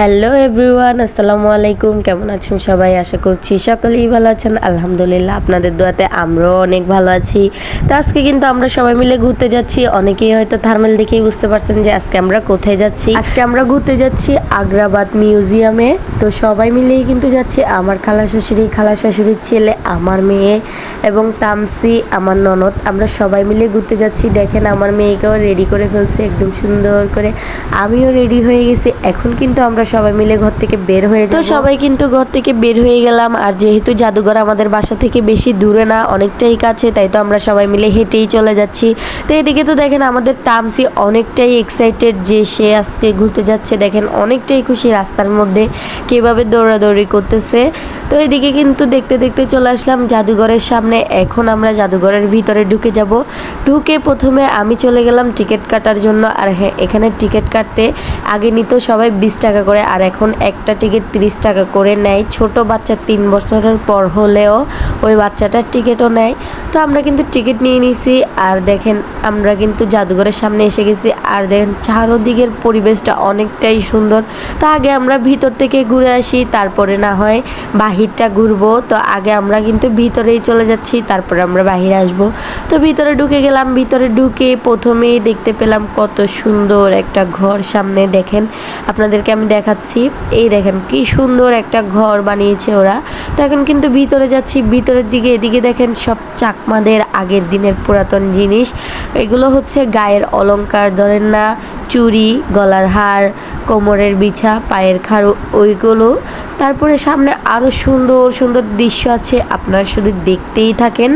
Hello everyone আসসালামু আলাইকুম। কেমন আছেন সবাই? আশা করছি সকলেই ভালো আছেন। আলহামদুলিল্লাহ, আপনাদের দোয়াতে আমরাও অনেক ভালো আছি। তো আজকে কিন্তু আমরা সবাই মিলে ঘুরতে যাচ্ছি। অনেকেই হয়তো থার্মাল দেখেই বুঝতে পারছেন যে আজকে আমরা কোথায় যাচ্ছি। আজকে আমরা ঘুরতে যাচ্ছি আগ্রাবাদ মিউজিয়ামে। তো সবাই মিলেই কিন্তু যাচ্ছি। আমার খালা শাশুড়ি, খালা শাশুড়ির ছেলে, আমার মেয়ে এবং তামসি, আমার ননদ। আমরা সবাই মিলে ঘুরতে যাচ্ছি। দেখেন আমার মেয়েকেও রেডি করে ফেলছে, একদম সুন্দর করে। আমিও রেডি হয়ে গেছি। এখন কিন্তু আমরা সবাই মিলে ঘর থেকে বের হয়ে তো সবাই কিন্তু ঘর থেকে বের হয়ে গেলাম আর যেহেতু জাদুঘর আমাদের বাসা থেকে বেশি দূরে না অনেকটাই কাছে তাই তো আমরা সবাই মিলে হেঁটেই চলে যাচ্ছি। তো এদিকে তো দেখেন আমাদের তামসি অনেকটাই এক্সাইটেড যে সে আজকে ঘুরতে যাচ্ছে দেখেন অনেকটাই খুশি রাস্তার মধ্যে কীভাবে দৌড়াদৌড়ি করতেছে। তো এদিকে কিন্তু দেখতে দেখতে চলে আসলাম জাদুঘরের সামনে এখন আমরা জাদুঘরের ভিতরে ঢুকে যাব। ঢুকে প্রথমে আমি চলে গেলাম টিকিট কাটার জন্য আর হ্যাঁ এখানে টিকিট কাটতে আগে নিত সবাই বিশ টাকা করে আর এখন একটা টিকিট তিরিশ টাকা করে নেয়। ছোট বাচ্চা তিন বছরের পর হলেও ওই বাচ্চাটার টিকিটও নেয়। তো আমরা কিন্তু টিকিট নিয়ে নিয়েছি আর দেখেন আমরা কিন্তু জাদুঘরের সামনে এসে গেছি আর দেখেন চারোদিকের পরিবেশটা অনেকটাই সুন্দর। তা আগে আমরা ভিতর থেকে ঘুরে আসি, তারপরে না হয় বাহিরটা ঘুরবো। তো আগে আমরা কিন্তু ভিতরেই চলে যাচ্ছি, তারপরে আমরা বাহিরে আসব। তো ভিতরে ঢুকে গেলাম, ভিতরে ঢুকে প্রথমেই দেখতে পেলাম কত সুন্দর একটা ঘর সামনে দেখেন। আপনাদেরকে আমি দেখাচ্ছি। এই দেখেন কি সুন্দর একটা ঘর বানিয়েছে ওরা। তো এখন কিন্তু ভিতরে যাচ্ছি, ভিতরের দিকে এদিকে দেখেন সব চাকমাদের আগের দিনের পুরাতন জিনিস। এগুলো হচ্ছে গায়ের অলংকার, ধরেন না, চুড়ি, গলার হার, কোমরের বিছা, পায়ের খাড়ু, ওইগুলো। তারপরে সামনে আরও সুন্দর সুন্দর দৃশ্য আছে, আপনারা শুধু দেখতেই থাকেন।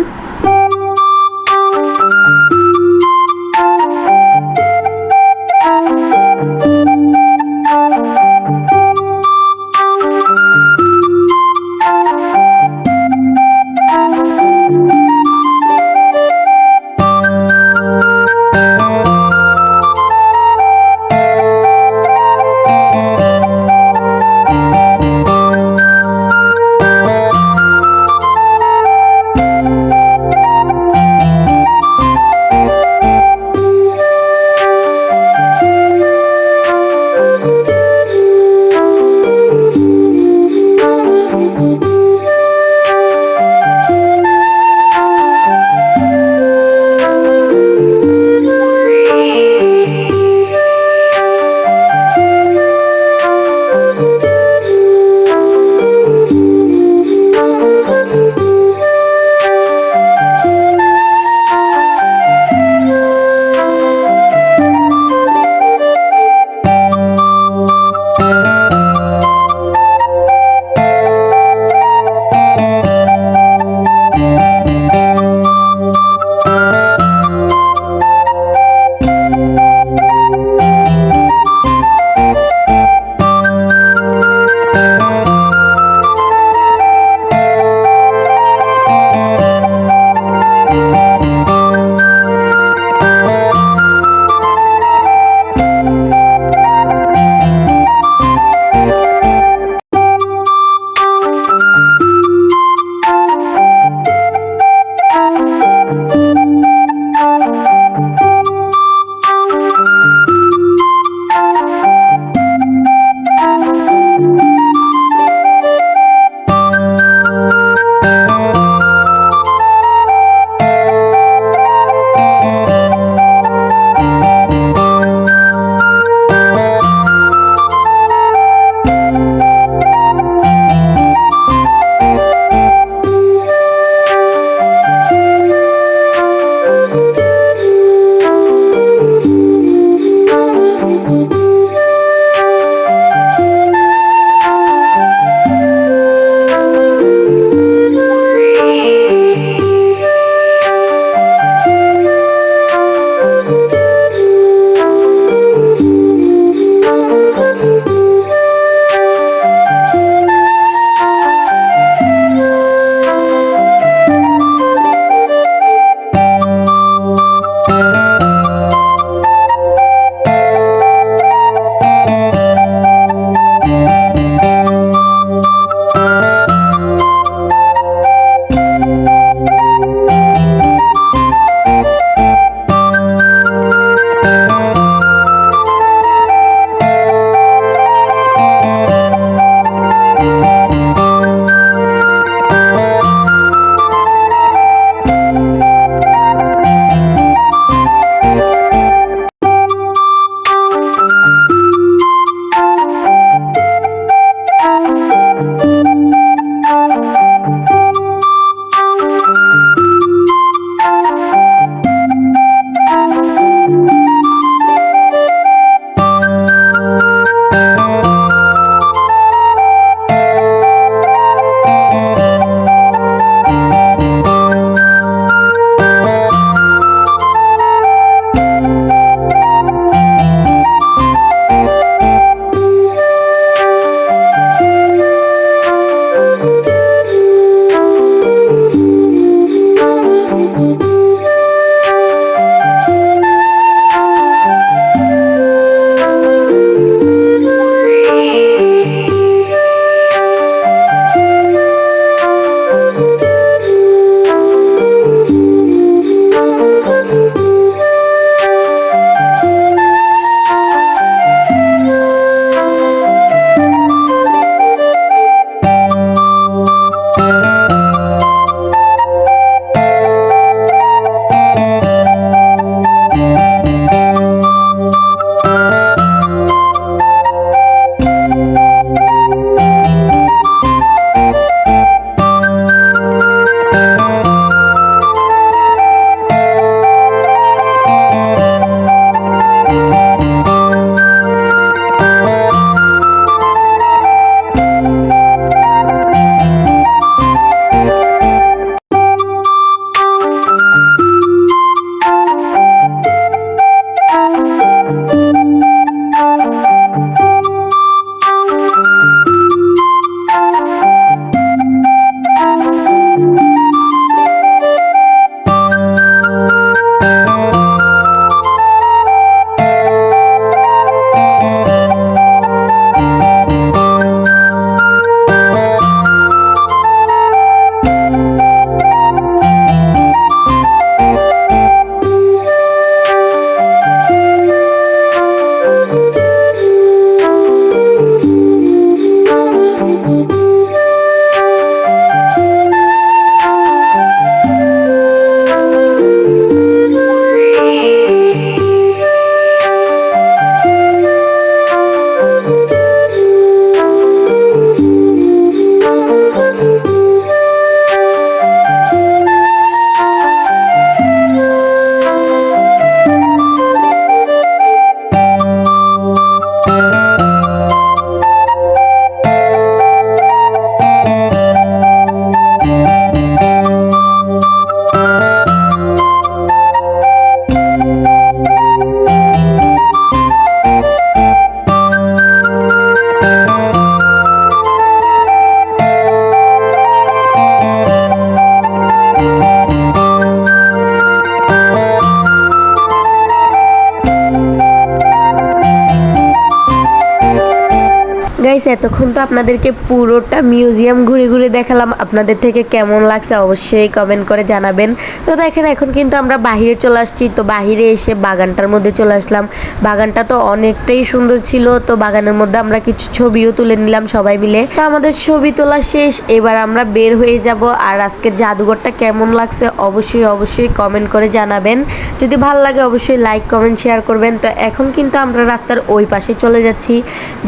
গাইস, এতক্ষণ তো আপনাদেরকে পুরোটা মিউজিয়াম ঘুরে ঘুরে দেখালাম। আপনাদের থেকে কেমন লাগছে অবশ্যই কমেন্ট করে জানাবেন। তো দেখেন, এখন কিন্তু আমরা বাহিরে চলে আসছি। তো বাহিরে এসে বাগানটার মধ্যে চলে আসলাম। বাগানটা তো অনেকটাই সুন্দর ছিল। তো বাগানের মধ্যে আমরা কিছু ছবিও তুলে নিলাম সবাই মিলে। তো আমাদের ছবি তোলা শেষ। এবার আমরা বের হয়ে যাব। আর আজকের জাদুঘরটা কেমন লাগছে অবশ্যই অবশ্যই কমেন্ট করে জানাবেন। যদি ভালো লাগে, অবশ্যই লাইক কমেন্ট শেয়ার করবেন। তো এখন কিন্তু আমরা রাস্তার ওই পাশে চলে যাচ্ছি।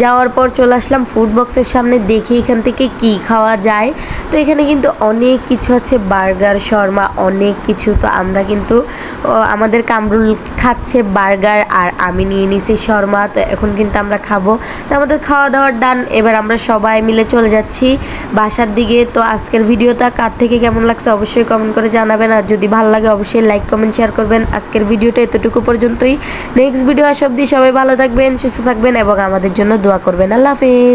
যাওয়ার পর চলে আসলাম ফুড বক্সের সামনে দেখি এখান থেকে কি খাওয়া যায়। তো এখানে কিন্তু অনেক কিছু আছে, বার্গার, শর্মা, অনেক কিছু। তো আমরা কিন্তু আমাদের কামরুল খাচ্ছে বার্গার আর আমি নিয়ে নিছি শর্মা। তো এখন কিন্তু আমরা খাব। তো আমাদের খাওয়া দাওয়ার ডান, এবার আমরা সবাই মিলে চলে যাচ্ছি বাসার দিকে। তো আজকের ভিডিওটা কার থেকে কেমন লাগছে অবশ্যই কমেন্ট করে জানাবেন। আর যদি ভালো লাগে অবশ্যই লাইক কমেন্ট শেয়ার করবেন। আজকের ভিডিওটা এতটুকু পর্যন্তই। নেক্সট ভিডিও আসব দিয়ে সবাই ভালো থাকবেন, সুস্থ থাকবেন এবং আমাদের জন্য দোয়া করবেন। আল্লাহ হাফিজ।